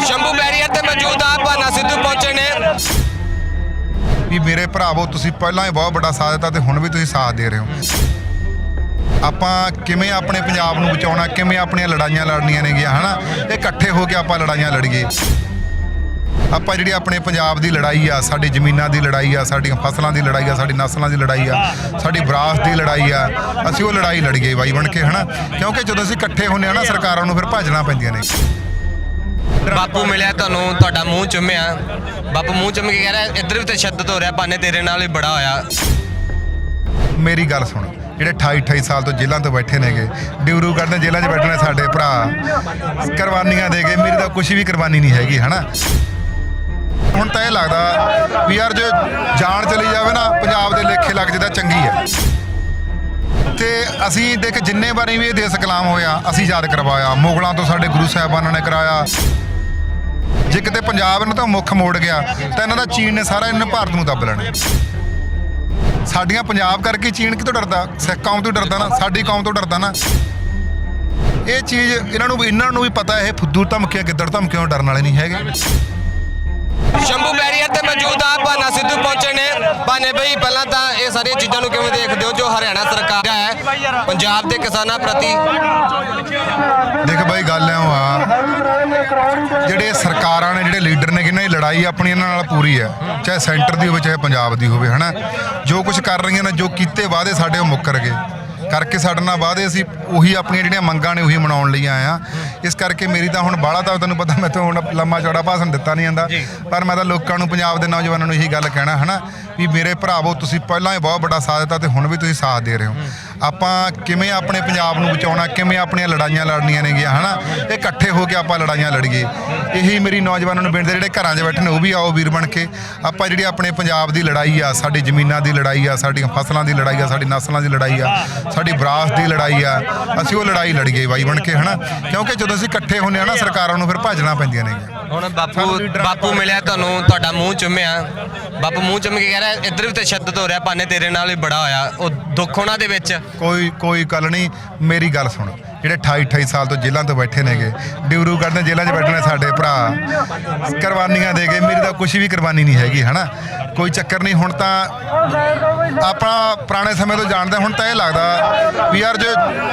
Shambhu barrier ਤੇ ਮੌਜੂਦ ਆ ਭਾਨਾ ਸਿੱਧੂ ਪਹੁੰਚੇ ਨੇ। ਵੀ ਮੇਰੇ ਭਰਾਵੋ, ਤੁਸੀਂ ਪਹਿਲਾਂ ਹੀ ਬਹੁਤ ਵੱਡਾ ਸਾਥ ਦਿੱਤਾ ਤੇ ਹੁਣ ਵੀ ਤੁਸੀਂ ਸਾਥ ਦੇ ਰਹੇ ਹੋ। ਆਪਾਂ ਕਿਵੇਂ ਆਪਣੇ ਪੰਜਾਬ ਨੂੰ ਬਚਾਉਣਾ, ਕਿਵੇਂ ਆਪਣੀਆਂ ਲੜਾਈਆਂ ਲੜਨੀਆਂ ਨੇਗੀਆਂ, ਹਨਾ? ਇਹ ਇਕੱਠੇ ਹੋ ਕੇ ਆਪਾਂ ਲੜਾਈਆਂ ਲੜੀਏ। ਆਪਾਂ ਜਿਹੜੀ ਆਪਣੇ ਪੰਜਾਬ ਦੀ ਲੜਾਈ ਆ, ਸਾਡੀ ਜ਼ਮੀਨਾਂ ਦੀ ਲੜਾਈ ਆ, ਸਾਡੀਆਂ ਫਸਲਾਂ ਦੀ ਲੜਾਈ ਆ, ਸਾਡੀ ਨਸਲਾਂ ਦੀ ਲੜਾਈ ਆ, ਸਾਡੀ ਵਿਰਾਸਤ ਦੀ ਲੜਾਈ ਆ, ਅਸੀਂ ਉਹ ਲੜਾਈ ਲੜੀਏ ਬਾਈ ਬਣ ਕੇ, ਹਨਾ? ਕਿਉਂਕਿ ਜਦੋਂ ਅਸੀਂ ਇਕੱਠੇ ਹੁੰਦੇ ਆ ਨਾ, ਸਰਕਾਰਾਂ ਨੂੰ ਫਿਰ ਭੱਜਣਾ ਪੈਂਦੀਆਂ ਨੇ। ਬਾਪੂ ਮਿਲਿਆ ਤੁਹਾਨੂੰ, ਤੁਹਾਡਾ ਮੂੰਹ ਚੁੰਮਿਆ। ਬਾਪੂ ਮੂੰਹ ਚੁੰਮ ਕੇ ਕਹਿ ਰਿਹਾ, ਇੱਧਰ ਵੀ ਤਸ਼ੱਦਦ ਹੋ ਰਿਹਾ, ਭਾਨੇ ਤੇਰੇ ਨਾਲ ਵੀ ਬੜਾ ਹੋਇਆ। ਮੇਰੀ ਗੱਲ ਸੁਣ, ਜਿਹੜੇ 28 28 ਸਾਲ ਤੋਂ ਜੇਲ੍ਹਾਂ ਤੋਂ ਬੈਠੇ ਨੇਗੇ, ਡਿਊਰੂ ਕਰਦੇ ਜੇਲ੍ਹਾਂ 'ਚ ਬੈਠੇ ਨੇ ਸਾਡੇ ਭਰਾ, ਕੁਰਬਾਨੀਆਂ ਦੇ ਗਏ ਮੇਰੀ ਤਾਂ ਕੁਝ ਵੀ ਕੁਰਬਾਨੀ ਨਹੀਂ ਹੈਗੀ, ਹਨਾ? ਹੁਣ ਤਾਂ ਇਹ ਲੱਗਦਾ ਵੀ ਯਾਰ ਜੇ ਜਾਨ ਚਲੀ ਜਾਵੇ ਨਾ, ਪੰਜਾਬ ਦੇ ਲੇਖੇ ਲੱਗ ਜਿੱਦਾਂ ਚੰਗੀ ਹੈ। ਤੇ ਅਸੀਂ ਦੇਖ ਜਿੰਨੇ ਵਾਰੀ ਵੀ ਇਹ ਦੇਸ਼ ਕਲਾਮ ਹੋਇਆ, ਅਸੀਂ ਯਾਦ ਕਰਵਾਇਆ, ਮੁਗਲਾਂ ਤੋਂ ਸਾਡੇ ਗੁਰੂ ਸਾਹਿਬਾਨਾਂ ਨੇ ਕਰਾਇਆ। ਜੇ ਕਿਤੇ ਪੰਜਾਬ ਨੇ ਤਾਂ ਮੁੱਖ ਮੋੜ ਗਿਆ, ਤਾਂ ਇਹਨਾਂ ਦਾ ਚੀਨ ਨੇ ਸਾਰਾ ਇਹਨਾਂ ਭਾਰਤ ਨੂੰ ਦੱਬ ਲੈਣਾ। ਸਾਡੀਆਂ ਪੰਜਾਬ ਕਰਕੇ ਚੀਨ ਕਿਤੋਂ ਡਰਦਾ? ਸਿੱਖ ਕੌਮ ਤੋਂ ਡਰਦਾ ਨਾ, ਸਾਡੀ ਕੌਮ ਤੋਂ ਡਰਦਾ ਨਾ। ਇਹ ਚੀਜ਼ ਇਹਨਾਂ ਨੂੰ ਵੀ ਇਹਨਾਂ ਨੂੰ ਵੀ ਪਤਾ, ਇਹ ਫੁੱਦੂ ਧਮਕੀਆਂ, ਗਿੱਦੜ ਧਮਕੀਆਂ ਡਰਨ ਵਾਲੇ ਨਹੀਂ ਹੈਗੇ। ਸ਼ੰਭੂ ਬੈਰੀਅਰ ਤੇ ਮੌਜੂਦ ਆ ਭਾਨਾ ਸਿੱਧੂ ਪਹੁੰਚੇ ਨੇ ਭਾਨੇ ਬਈ ਪਹਿਲਾਂ ਤਾਂ ਇਹ ਸਾਰੀਆਂ ਚੀਜ਼ਾਂ ਨੂੰ ਕਿਵੇਂ ਦੇਖਦੇ ਹੋ ਜੋ ਹਰਿਆਣਾ ਸਰਕਾਰ ਹੈ, ਪੰਜਾਬ ਦੇ ਕਿਸਾਨਾਂ ਪ੍ਰਤੀ? ਦੇਖ ਬਾਈ, ਗੱਲ ਐ ਆ ਜਿਹੜੇ ਸਰਕਾਰਾਂ ਨੇ, ਜਿਹੜੇ ਲੀਡਰ ਨੇ ਕਿਨਾਂ ਦੀ ਲੜਾਈ ਆਪਣੀ ਇਹਨਾਂ ਨਾਲ ਪੂਰੀ ਹੈ, ਚਾਹੇ ਸੈਂਟਰ ਦੀ ਹੋਵੇ, ਚਾਹੇ ਪੰਜਾਬ ਦੀ ਹੋਵੇ, ਹਨਾ? ਜੋ ਕੁਝ ਕਰ ਰਹੀਆਂ ਨੇ, ਜੋ ਕੀਤੇ ਵਾਅਦੇ ਸਾਡੇ ਉਹ ਮੁੱਕਰ ਗਏ। ਕਰਕੇ ਸਾਡੇ ਨਾਲ ਵਾਅਦੇ ਅਸੀਂ ਉਹੀ ਆਪਣੀਆਂ ਜਿਹੜੀਆਂ ਮੰਗਾਂ ਨੇ ਉਹੀ ਮਨਾਉਣ ਲਈ ਆਏ ਆ ਇਸ ਕਰਕੇ ਮੇਰੀ ਤਾਂ ਹੁਣ ਬਾਹਲਾ ਤਾਂ ਤੁਹਾਨੂੰ ਪਤਾ ਮੈਂ ਤਾਂ ਹੁਣ ਲੰਮਾ ਚੌੜਾ ਭਾਸ਼ਣ ਦਿੱਤਾ ਨਹੀਂ ਜਾਂਦਾ। ਪਰ ਮੈਂ ਤਾਂ ਲੋਕਾਂ ਨੂੰ ਪੰਜਾਬ ਦੇ ਨੌਜਵਾਨਾਂ ਨੂੰ ਇਹੀ ਗੱਲ ਕਹਿਣਾ ਹਨਾ ਵੀ ਮੇਰੇ ਭਰਾਵੋ ਤੁਸੀਂ ਪਹਿਲਾਂ ਹੀ ਬਹੁਤ ਵੱਡਾ ਸਾਥ ਦਿੱਤਾ ਤੇ ਹੁਣ ਵੀ ਤੁਸੀਂ ਸਾਥ ਦੇ ਰਹੇ ਹੋ। ਆਪਾਂ ਕਿਵੇਂ ਆਪਣੇ ਪੰਜਾਬ ਨੂੰ ਬਚਾਉਣਾ ਕਿਵੇਂ ਆਪਣੀਆਂ ਲੜਾਈਆਂ ਲੜਨੀਆਂ ਨੇਗੀਆਂ ਹਨਾ? ਇਹ ਇਕੱਠੇ ਹੋ ਕੇ ਆਪਾਂ ਲੜਾਈਆਂ ਲੜੀਏ। ਇਹੀ ਮੇਰੀ ਨੌਜਵਾਨਾਂ ਨੂੰ ਬੇਨਤੀ ਜਿਹੜੇ ਘਰਾਂ 'ਚ ਬੈਠੇ ਨੇ ਉਹ ਵੀ ਆਓ ਵੀਰ ਬਣ ਕੇ। ਆਪਾਂ ਜਿਹੜੀ ਆਪਣੇ ਪੰਜਾਬ ਦੀ ਲੜਾਈ ਆ ਸਾਡੀ ਜ਼ਮੀਨਾਂ ਦੀ ਲੜਾਈ ਆ ਸਾਡੀਆਂ ਫਸਲਾਂ ਦੀ ਲੜਾਈ ਆ ਸਾਡੀ ਨਸਲਾਂ ਦੀ ਲੜਾਈ ਆ ਸਾਡੀ ਵਿਰਾਸਤ ਦੀ ਲੜਾਈ ਆ ਅਸੀਂ ਉਹ ਲੜਾਈ ਲੜੀਏ ਬਾਈ ਬਣ ਕੇ ਹਨਾ? ਕਿਉਂਕਿ ਜਦੋਂ ਅਸੀਂ ਇਕੱਠੇ ਹੁੰਦੇ ਆ ਨਾ ਸਰਕਾਰਾਂ ਨੂੰ ਫਿਰ ਭੱਜਣਾ ਪੈਂਦੀਆਂ ਨੇਗੀਆਂ ਹੁਣ ਬਾਪੂ ਬਾਪੂ ਮਿਲਿਆ ਤੁਹਾਨੂੰ ਤੁਹਾਡਾ ਮੂੰਹ ਚੁੰਮਿਆ। ਬਾਪੂ ਮੂੰਹ ਚੁੰਮ ਕੇ ਕਹਿ ਰਿਹਾ ਇੱਧਰ ਵੀ ਤਸ਼ੱਦਦ ਹੋ ਰਿਹਾ ਭਾਨੇ ਤੇਰੇ ਨਾਲ ਵੀ ਬੜਾ ਹੋਇਆ। ਉਹ ਦੁੱਖ ਉਹਨਾਂ ਦੇ ਵਿੱਚ? ਕੋਈ ਕੋਈ ਗੱਲ ਨਹੀਂ ਮੇਰੀ ਗੱਲ ਸੁਣ। ਜਿਹੜੇ 28 28 ਸਾਲ ਤੋਂ ਜੇਲ੍ਹਾਂ ਤੋਂ ਬੈਠੇ ਨੇਗੇ ਡਿਊਰੂ ਕਰਦੇ ਜੇਲ੍ਹਾਂ 'ਚ ਬੈਠੇ ਨੇ ਸਾਡੇ ਭਰਾ। ਕੁਰਬਾਨੀਆਂ ਦੇ ਗਏ ਮੇਰੀ ਤਾਂ ਕੁਝ ਵੀ ਕੁਰਬਾਨੀ ਨਹੀਂ ਹੈਗੀ ਹਨਾ? ਕੋਈ ਚੱਕਰ ਨਹੀਂ ਹੁਣ ਤਾਂ ਆਪਣਾ ਪੁਰਾਣੇ ਸਮੇਂ ਤੋਂ ਜਾਣਦੇ ਹੁਣ ਤਾਂ ਇਹ ਲੱਗਦਾ ਵੀ ਯਾਰ ਜੇ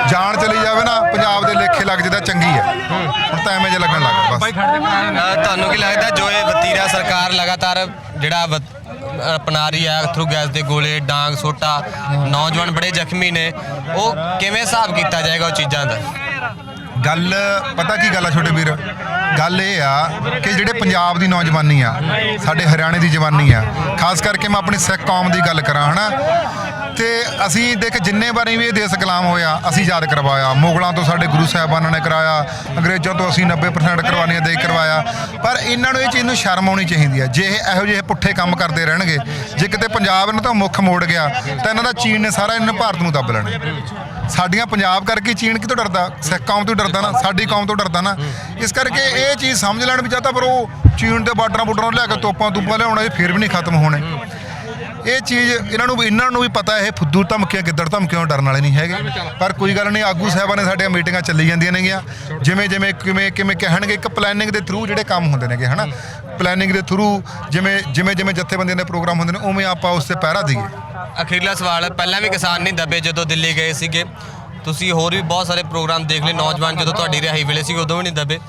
ਜਾਨ ਚਲੀ ਜਾਵੇ ਨਾ ਪੰਜਾਬ ਦੇ ਲੇਖੇ ਲੱਗ ਜਿੱਦਾਂ ਚੰਗੀ ਹੈ। ਹੁਣ ਤਾਂ ਐਵੇਂ ਜਿਹਾ ਲੱਗਣ ਲੱਗਾ ਬਸ। ਤੁਹਾਨੂੰ ਕੀ ਲੱਗਦਾ ਜੋ ਇਹ ਵਤੀਰਾ ਸਰਕਾਰ ਲਗਾਤਾਰ ਜਿਹੜਾ ਅਪਣਾ ਰਹੀ ਹੈ ਥਰੂ ਗੈਸ ਦੇ ਗੋਲੇ ਡਾਂਗ ਸੋਟਾ ਨੌਜਵਾਨ ਬੜੇ ਜ਼ਖਮੀ ਨੇ ਉਹ ਕਿਵੇਂ ਹਿਸਾਬ ਕੀਤਾ ਜਾਏਗਾ ਉਹ ਚੀਜ਼ਾਂ ਦਾ? ਗੱਲ, ਪਤਾ ਕੀ ਗੱਲ ਆ ਛੋਟੇ ਵੀਰ? ਗੱਲ ਇਹ ਆ ਕਿ ਜਿਹੜੇ ਪੰਜਾਬ ਦੀ ਨੌਜਵਾਨੀ ਆ, ਸਾਡੇ ਹਰਿਆਣੇ ਦੀ ਜਵਾਨੀ ਆ, ਖਾਸ ਕਰਕੇ ਮੈਂ ਆਪਣੀ ਸਿੱਖ ਕੌਮ ਦੀ ਗੱਲ ਕਰਾਂ, ਹਨਾ? ਤੇ ਅਸੀਂ ਦੇਖ ਜਿੰਨੇ ਵਾਰੀ ਵੀ ਇਹ ਦੇਸ਼ ਗੁਲਾਮ ਹੋਇਆ, ਅਸੀਂ ਯਾਦ ਕਰਵਾਇਆ। ਮੁਗਲਾਂ ਤੋਂ ਸਾਡੇ ਗੁਰੂ ਸਾਹਿਬਾਨਾਂ ਨੇ ਕਰਾਇਆ, ਅੰਗਰੇਜ਼ਾਂ ਤੋਂ ਅਸੀਂ 90% ਕੁਰਬਾਨੀਆਂ ਦੇ ਕਰਵਾਇਆ। ਪਰ ਇਹਨਾਂ ਨੂੰ ਇਹ ਚੀਜ਼ ਨੂੰ ਸ਼ਰਮ ਆਉਣੀ ਚਾਹੀਦੀ ਹੈ। ਜੇ ਇਹ ਇਹੋ ਜਿਹੇ ਪੁੱਠੇ ਕੰਮ ਕਰਦੇ ਰਹਿਣਗੇ, ਜੇ ਕਿਤੇ ਪੰਜਾਬ ਨੇ ਤਾਂ ਮੁੱਖ ਮੋੜ ਗਿਆ, ਤਾਂ ਇਹਨਾਂ ਦਾ ਚੀਨ ਨੇ ਸਾਰਾ ਇਹਨਾਂ ਭਾਰਤ ਨੂੰ ਦੱਬ ਲੈਣਾ। ਸਾਡੀਆਂ ਪੰਜਾਬ ਕਰਕੇ ਚੀਨ ਕਿਤੋਂ ਡਰਦਾ? ਸਿੱਖ ਕੌਮ ਤੋਂ ਡਰਦਾ ਨਾ, ਸਾਡੀ ਕੌਮ ਤੋਂ ਡਰਦਾ ਨਾ। ਇਸ ਕਰਕੇ ਇਹ ਚੀਜ਼ ਸਮਝ ਲੈਣ ਵੀ ਜਾਂ ਤਾਂ ਪਰ ਉਹ ਚੀਨ ਦੇ ਬਾਰਡਰਾਂ ਬੁੱਡਰਾਂ ਲਿਆ ਕੇ ਤੋਪਾਂ ਤੂਪਾਂ ਲਿਆਉਣਾ, ਇਹ ਫਿਰ ਵੀ ਨਹੀਂ ਖਤਮ ਹੋਣੇ। ਇਹ ਚੀਜ਼ ਇਹਨਾਂ ਨੂੰ ਵੀ ਇਹਨਾਂ ਨੂੰ ਵੀ ਪਤਾ ਇਹ ਫੁੱਦੂ ਧਮਕੀਆਂ ਗਿੱਦੜ ਧਮਕੀਆਂ ਡਰਨ ਵਾਲੇ ਨਹੀਂ ਹੈਗੇ। ਪਰ ਕੋਈ ਗੱਲ ਨਹੀਂ, ਆਗੂ ਸਾਹਿਬਾਂ ਨੇ ਸਾਡੀਆਂ ਮੀਟਿੰਗਾਂ ਚੱਲੀ ਜਾਂਦੀਆਂ ਨੇਗੀਆਂ। ਜਿਵੇਂ ਜਿਵੇਂ ਕਿਵੇਂ ਕਿਵੇਂ ਕਹਿਣਗੇ ਇੱਕ ਪਲੈਨਿੰਗ ਦੇ ਥਰੂ ਜਿਹੜੇ ਕੰਮ ਹੁੰਦੇ ਨੇਗੇ, ਹਨਾ? ਪਲੈਨਿੰਗ ਦੇ ਥਰੂ ਜਿਵੇਂ ਜਿਵੇਂ ਜਿਵੇਂ ਜਥੇਬੰਦੀਆਂ ਦੇ ਪ੍ਰੋਗਰਾਮ ਹੁੰਦੇ ਨੇ, ਉਵੇਂ ਆਪਾਂ ਉਸ ਤੇ ਪਹਿਰਾ ਦਈਏ। ਅਖੀਰਲਾ ਸਵਾਲ, ਪਹਿਲਾਂ ਵੀ ਕਿਸਾਨ ਨਹੀਂ ਦੱਬੇ ਜਦੋਂ ਦਿੱਲੀ ਗਏ ਸੀਗੇ। ਤੁਸੀਂ ਹੋਰ ਵੀ ਬਹੁਤ ਸਾਰੇ ਪ੍ਰੋਗਰਾਮ ਦੇਖ ਲਏ, ਨੌਜਵਾਨ ਜਦੋਂ ਤੁਹਾਡੀ ਰਿਹਾਈ ਵੇਲੇ ਸੀ, ਉਦੋਂ ਵੀ ਨਹੀਂ ਦੱਬੇ।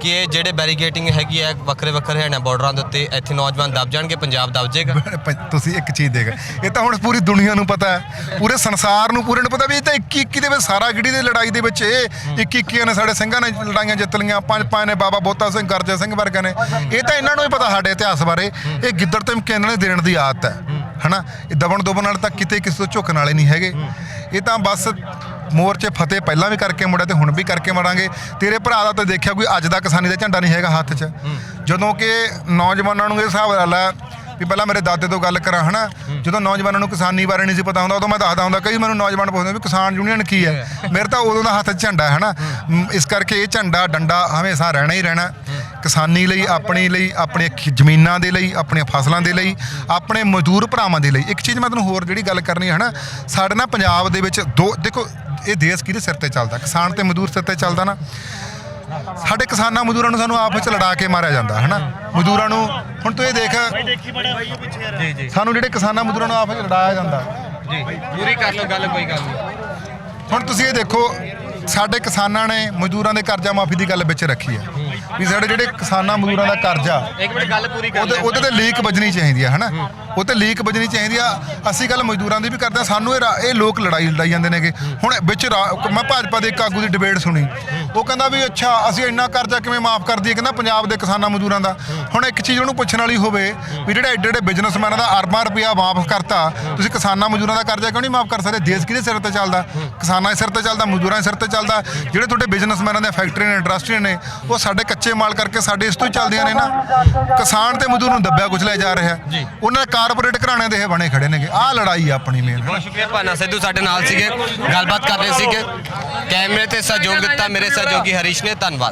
ਕਿ ਇਹ ਜਿਹੜੇ ਬੈਰੀਗੇਟਿੰਗ ਹੈਗੀ ਹੈ ਵੱਖਰੇ ਵੱਖਰੇ ਹਰਿਆਣਾ ਬਾਰਡਰਾਂ ਦੇ ਉੱਤੇ ਇੱਥੇ ਨੌਜਵਾਨ ਦੱਬ ਜਾਣਗੇ ਪੰਜਾਬ ਦੱਬ ਜਾਏਗਾ। ਪ- ਤੁਸੀਂ ਇੱਕ ਚੀਜ਼ ਦੇਖ ਇਹ ਤਾਂ ਹੁਣ ਪੂਰੀ ਦੁਨੀਆ ਨੂੰ ਪਤਾ ਹੈ ਪੂਰੇ ਸੰਸਾਰ ਨੂੰ ਪੂਰੇ ਨੂੰ ਪਤਾ ਵੀ ਇਹ ਤਾਂ 21 21 ਦੇ ਵਿੱਚ ਸਾਰਾ ਗਿੜੀ ਦੀ ਲੜਾਈ ਦੇ ਵਿੱਚ ਇਹ 21 21 ਨੇ ਸਾਡੇ ਸਿੰਘਾਂ ਨੇ ਲੜਾਈਆਂ ਜਿੱਤ ਲਈਆਂ ਪੰਜ ਪੰਜ ਨੇ ਬਾਬਾ ਬੋਤਾ ਸਿੰਘ ਗਰਜਾ ਸਿੰਘ ਵਰਗੇ ਨੇ। ਇਹ ਤਾਂ ਇਹਨਾਂ ਨੂੰ ਹੀ ਪਤਾ ਸਾਡੇ ਇਤਿਹਾਸ ਬਾਰੇ ਇਹ ਗਿੱਦੜ ਤੇ ਇਹਨਾਂ ਨੇ ਦੇਣ ਦੀ ਆਦਤ ਹੈ ਹਨਾ? ਇਹ ਦਬਣ ਦੁਬਣ ਨਾਲ ਤਾਂ ਕਿਤੇ ਕਿਸੇ ਤੋਂ ਝੁਕਣ ਵਾਲੇ ਨਹੀਂ ਹੈਗੇ। ਇਹ ਤਾਂ ਬਸ ਮੋਰਚੇ ਫਤਿਹ ਪਹਿਲਾਂ ਵੀ ਕਰਕੇ ਮੁੜਿਆ ਤੇ ਹੁਣ ਵੀ ਕਰਕੇ ਮਰਾਂਗੇ। ਤੇਰੇ ਭਰਾ ਦਾ ਤਾਂ ਦੇਖਿਆ ਕੋਈ ਅੱਜ ਦਾ ਕਿਸਾਨੀ ਦਾ ਝੰਡਾ ਨਹੀਂ ਹੈਗਾ ਹੱਥ 'ਚ। ਜਦੋਂ ਕਿ ਨੌਜਵਾਨਾਂ ਨੂੰ ਇਹ ਹਿਸਾਬ ਹੈ ਵੀ ਪਹਿਲਾਂ ਮੇਰੇ ਦਾਦੇ ਤੋਂ ਗੱਲ ਕਰਾਂ ਹਨਾ? ਜਦੋਂ ਨੌਜਵਾਨਾਂ ਨੂੰ ਕਿਸਾਨੀ ਬਾਰੇ ਨਹੀਂ ਸੀ ਪਤਾ ਹੁੰਦਾ ਉਦੋਂ ਮੈਂ ਦੱਸਦਾ ਹੁੰਦਾ ਕਈ ਮੈਨੂੰ ਨੌਜਵਾਨ ਪੁੱਛਦੇ ਵੀ ਕਿਸਾਨ ਯੂਨੀਅਨ ਕੀ ਹੈ? ਮੇਰੇ ਤਾਂ ਉਦੋਂ ਦਾ ਹੱਥ 'ਚ ਝੰਡਾ ਹੈ। ਹਨਾ ਇਸ ਕਰਕੇ ਇਹ ਝੰਡਾ ਡੰਡਾ ਹਮੇਸ਼ਾ ਰਹਿਣਾ ਹੀ ਰਹਿਣਾ। ਕਿਸਾਨੀ ਲਈ ਆਪਣੀ ਲਈ ਆਪਣੀਆਂ ਖ- ਜ਼ਮੀਨਾਂ ਦੇ ਲਈ ਆਪਣੀਆਂ ਫਸਲਾਂ ਦੇ ਲਈ ਆਪਣੇ ਮਜ਼ਦੂਰ ਭਰਾਵਾਂ ਦੇ ਲਈ। ਇੱਕ ਚੀਜ਼ ਮੈਂ ਤੁਹਾਨੂੰ ਹੋਰ ਜਿਹੜੀ ਗੱਲ ਕਰਨੀ ਹੈ ਹਨਾ? ਸਾਡੇ ਨਾ ਪੰਜਾਬ ਦੇ ਵਿੱਚ ਦੋ ਦੇਖੋ ਇਹ ਦੇਸ਼ ਕਿਹਦੇ ਸਿਰ ਤੇ ਚੱਲਦਾ? ਕਿਸਾਨ ਤੇ ਮਜ਼ਦੂਰ ਸਿਰ ਤੇ ਚੱਲਦਾ ਨਾ। ਸਾਡੇ ਕਿਸਾਨਾਂ ਮਜ਼ਦੂਰਾਂ ਨੂੰ ਸਾਨੂੰ ਆਪਸ ਵਿੱਚ ਲੜਾ ਕੇ ਮਾਰਿਆ ਜਾਂਦਾ ਹਨਾ? ਮਜ਼ਦੂਰਾਂ ਨੂੰ ਹੁਣ ਤੂੰ ਇਹ ਦੇਖ ਸਾਨੂੰ ਜਿਹੜੇ ਕਿਸਾਨਾਂ ਮਜ਼ਦੂਰਾਂ ਨੂੰ ਆਪਸ ਵਿੱਚ ਲੜਾਇਆ ਜਾਂਦਾ। ਜੀ ਪੂਰੀ ਕਰ ਲਓ ਗੱਲ ਕੋਈ ਗੱਲ ਨਹੀਂ। ਹੁਣ ਤੁਸੀਂ ਇਹ ਦੇਖੋ ਸਾਡੇ ਕਿਸਾਨਾਂ ਨੇ ਮਜ਼ਦੂਰਾਂ ਦੇ ਕਰਜ਼ਾ ਮਾਫੀ ਦੀ ਗੱਲ ਵਿੱਚ ਰੱਖੀ ਹੈ। ਵੀ ਸਾਡੇ ਜਿਹੜੇ ਕਿਸਾਨਾਂ ਮਜ਼ਦੂਰਾਂ ਦਾ ਕਰਜ਼ਾ ਇੱਕ ਮਿੰਟ ਗੱਲ ਪੂਰੀ ਕਰ ਉਹਦੇ ਉਹਦੇ ਤੇ ਲੀਕ ਵੱਜਣੀ ਚਾਹੀਦੀ ਆ ਹਨਾ? ਉਹ ਤੇ ਲੀਕ ਵੱਜਣੀ ਚਾਹੀਦੀ ਆ। ਅਸੀਂ ਗੱਲ ਮਜ਼ਦੂਰਾਂ ਦੀ ਵੀ ਕਰਦੇ ਹਾਂ ਸਾਨੂੰ ਇਹ ਰਾ- ਇਹ ਲੋਕ ਲੜਾਈ ਲੜਾਈ ਜਾਂਦੇ ਨੇਗੇ। ਹੁਣ ਵਿੱਚ ਰਾ- ਮੈਂ ਭਾਜਪਾ ਦੇ ਇੱਕ ਆਗੂ ਦੀ ਡਿਬੇਟ ਸੁਣੀ। ਉਹ ਕਹਿੰਦਾ ਵੀ ਅੱਛਾ ਅਸੀਂ ਇੰਨਾ ਕਰਜ਼ਾ ਕਿਵੇਂ ਮਾਫ ਕਰ ਦਈਏ? ਕਹਿੰਦਾ ਪੰਜਾਬ ਦੇ ਕਿਸਾਨਾਂ ਮਜ਼ਦੂਰਾਂ ਦਾ। ਹੁਣ ਇੱਕ ਚੀਜ਼ ਉਹਨੂੰ ਪੁੱਛਣ ਵਾਲੀ ਹੋਵੇ ਵੀ ਜਿਹੜੇ ਐਡੇ ਐਡੇ ਬਿਜ਼ਨਸਮੈਨਾਂ ਦਾ ਅਰਬਾਂ ਰੁਪਇਆ ਮਾਫ ਕਰਤਾ। ਤੁਸੀਂ ਕਿਸਾਨਾਂ ਮਜ਼ਦੂਰਾਂ ਦਾ ਕਰਜ਼ਾ ਕਿਉਂ ਨਹੀਂ ਮਾਫ ਕਰ ਸਕਦੇ? ਦੇਸ਼ ਕਿਹਦੇ ਸਿਰ ਤੇ ਚੱਲਦਾ? ਕਿਸਾਨਾਂ ਦੇ ਸਿਰ ਤੇ ਚੱਲਦਾ ਮਜ਼ਦੂਰਾਂ ਦੇ ਸਿਰ ਤੇ ਚੱਲਦਾ। ਜਿਹੜੇ ਤੁਹਾਡੇ ਬਿਜ਼ਨਸਮੈਨਾਂ ਦੇ ਫੈਕਟਰੀਆਂ ਨੇ ਇੰਡਸਟਰੀ ਨੇ ਉਹ ਸਾਡੇ ਕੱਚੇ ਮਾਲ ਕਰਕੇ ਸਾਡੇ ਇਸ ਤੋਂ ਹੀ ਚੱਲਦੀਆਂ ਨੇ ਨਾ। ਕਿਸਾਨ ਤੇ ਮਜ਼ਦੂਰ ਨੂੰ ਦੱਬਿਆ ਕੁਚਲਿਆ ਜਾ ਰਿਹਾ। ਉਹਨਾਂ ਦੇ ਕਾਰਪੋਰੇਟ ਘਰਾਣਿਆਂ ਦੇ ਇਹ ਬਣੇ ਖੜੇ ਨੇਗੇ। ਆਹ ਲੜਾਈ ਆ ਆਪਣੀ ਮੇਨ ਬਹੁਤ ਸ਼ੁਕਰੀਆ ਭਾਨਾ ਸਿੱਧੂ ਸਾਡੇ ਨਾਲ ਸੀਗੇ। ਗੱਲਬਾਤ ਕਰ ਰਹੇ ਸੀਗੇ। ਕੈਮਰੇ ਤੇ ਸਹਿਯੋਗ ਦਿੱਤਾ ਮੇਰੇ ਸਹਿਯੋਗੀ ਹਰੀਸ਼ ਨੇ ਧੰਨਵਾਦ।